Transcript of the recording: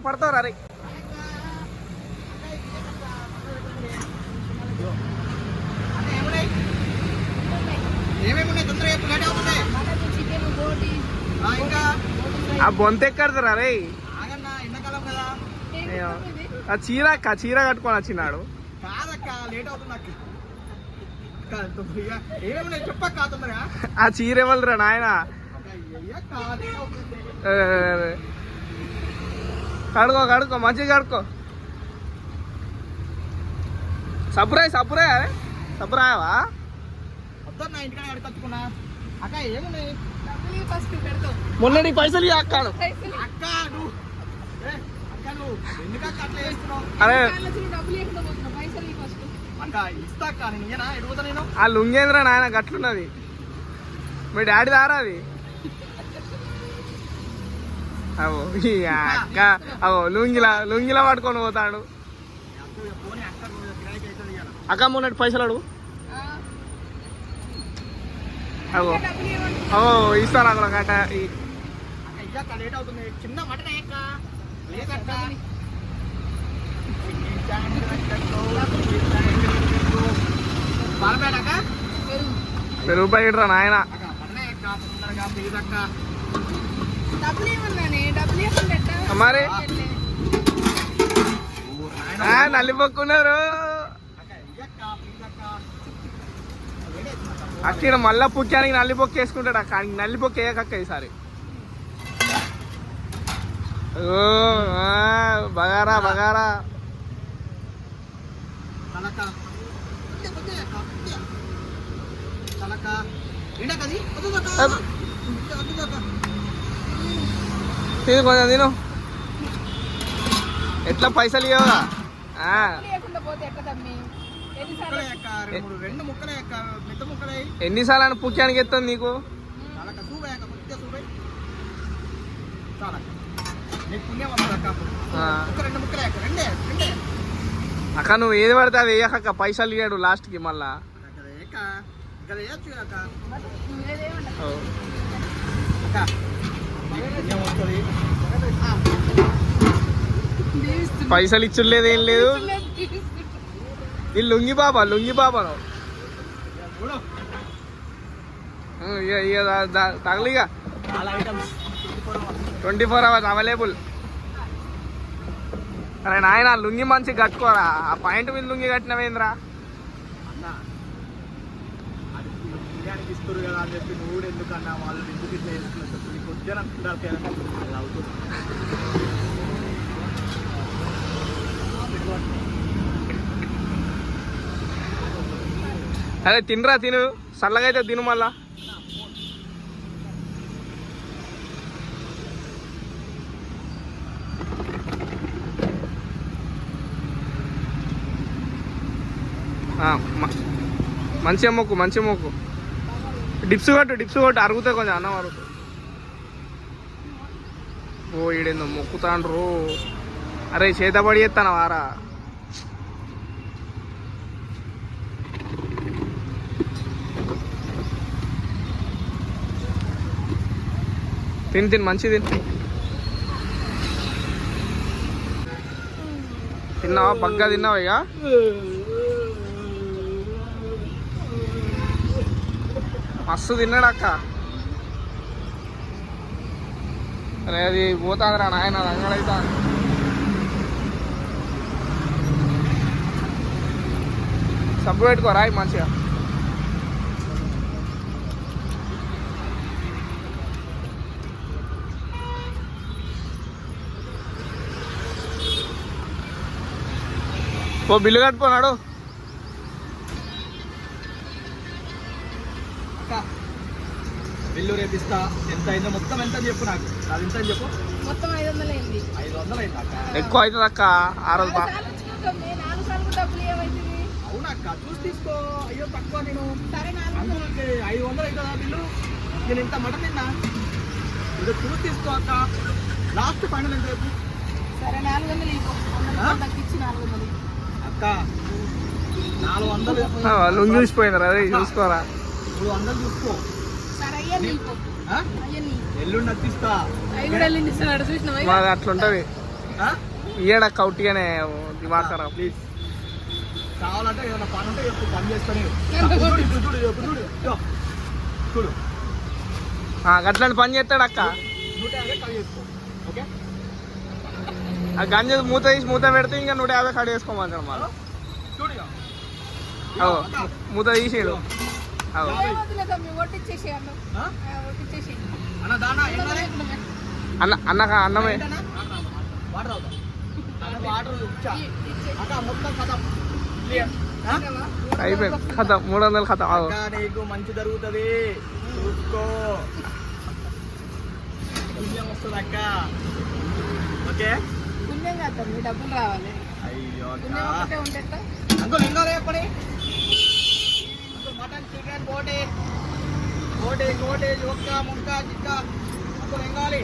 పడతారు అరే ఆ, బొంత ఎక్కడతారు అయ్యో. ఆ చీర అక్క చీర కట్టుకొని వచ్చినాడు. ఆ చీర ఇవ్వలేరా నాయన అక్క, అయ్యక్క, లేట్ అవుతుంది కడుకో కడుకో మంచిగా కడుకో సప్పురాయి సప్పురాయి అరే. సప్పురాయవా? వద్దన్న ఇంటికాడ అడగచ్చుకున్నా అక్క ఏమున్నాయి డబ్బులు ఫస్ట్ పెడతాం మొన్న నీ పైసలు ఇయ్య అక్కాను పైసలు. అక్క నువ్వు. ఏ, అక్క నువ్వు. ఎందుకక్క అట్లా చేస్తున్నావు? అరే. ఆ లుంగేంద్ర నాయన గట్లున్నది. మీ డాడీ దారా అది అవో ఈ అక్క. అవో లుంగిలా లుంగిలా పట్టుకొని పోతాడు. అక్క మొన్నటి పైసలు అడుగు. అవో అవో ఇస్తాను అక్కడ బాలపేటక్క పెరుగు పెరుగు ప్యాకెట్ రా నాయన. మరి? అక్క. అక్కడ మళ్ళా పుక్కానికి నల్లి బొక్క వేసుకుంటాడు అక్క ఆయనకి నల్లి బొక్క వేయకక్క ఈసారి బగారా బగారా తలక తిను కొంచెం తిను. ఎట్లా పైసలు తమ్మి? ఎన్నిసార్లు అని పుక్కానికి ఎత్తుంది నీకు? అక్క నువ్వు ఏది పడితే అది వేయక పైసలు ఇయ్యాడు లాస్ట్కి మళ్ళా. అక్క పైసలు ఇచ్చుడు లేదు ఏం లేదు. ఈ లుంగి బాబా లుంగి బాబాను చూడు ఇక ట్వంటీ ఫోర్ అవర్స్ అవైలబుల్. అరే నాయన లుంగి మంచి కట్టుకోరా. ఆ పాయింట్ మీద లుంగి కట్టినవేంద్రా? నీకు ఇస్తారు కదా అని చెప్పి నువ్వు కూడా ఎందుకు అన్నా వాళ్ళు ఎందుకు ఇట్లా వేసుకున్నారు చెప్పు నీకు వద్దని అంటున్నారు కదా అవుతుంది. అదే తినరా తిను. చల్లగా అయితే తిను మళ్ళా. మంచి మ- మంచిగా మొక్కు మంచిగా మొక్కు. డిప్స్ కొట్టు డిప్స్ కొట్టు అరుగుతాయి కొంచెం అన్నం అరుగుతుంది. ఓ ఈడేందో మొక్కుతాండ్రు. అరే చేతబడి చేస్తాను వారా తిని తిని మంచి తిని. తిన్నావా? బగ్గా తిన్నావా ఇక? మస్తు తిన్నాడు అక్క. అరే అది పోతాదిరా నాయన రంగడైతా సబ్బు పెట్టుకోరా ఇవి మంచిగా. ఓ బిల్లు కట్టుకున్నాడు అక్క బిల్లు రేపిస్తా. ఎంత అయిందో మొత్తం ఎంత అని చెప్పు నాకు. అది ఎంత అని చెప్పు? మొత్తం ఐదు వందలు అయింది ఐదు వందలు అయింది అక్క? ఎక్కువ అవుతుంది అక్క ఆ రోజు బా నాలుగు సార్లు వచ్చినావు నాలుగు సార్లు డబ్బులు ఏమైతుంది అవునక్క చూసి తీసుకో. అయ్యో తక్కువ నేను. సరే ఐదు వందలు అవుతుందా బిల్లు? నేను ఇంత మటన్ తిన్నా. ఇది చూసి తీసుకో అక్క. లాస్ట్ ఫైనల్ ఎంత చెప్పు సరే నాలుగు వందలు తగ్గించి నాలుగు వందలు. అక్క నాలుగు వందలు అదే చూసుకోరా? వందలు చూసుకో. ఎల్లుండి కూడా ఇక? మాది అట్లుంటది. ఇయ్యడక్క ఉట్టిగానే దివాకరా. ప్లీజ్ కావాలంటే ఏదైనా పని ఉంటే చెప్పు పని చేసుకొని చూడు చూడు చూడు అట్లాంటి పని చేస్తాడు అక్క. నూట యాభై కట్ చేసుకో. ఓకే? ఆ గంజ మూత తీసి మూత పెడితే ఇంకా నూట యాభై కట్ చేసుకోమంటాడు మళ్ళీ. చూడు ఇక. అవు మూత తీసేడు అన్నం. అన్న అన్నమే? అయిపోయింది. కథ మూడు వందలు కథ. నీకు మంచి జరుగుతుంది. చూసుకో. పుణ్యం వస్తుంది అక్క. ఓకే? పుణ్యం కాదు డబ్బులు రావాలి. అయ్యో? అంకుల్ ఇంకా రేపడి అంకుల్ మటన్ చికెన్ బోటి బోటి కోటి ఒక్క ముక్క చిక్క అప్పుడు ఏం కావాలి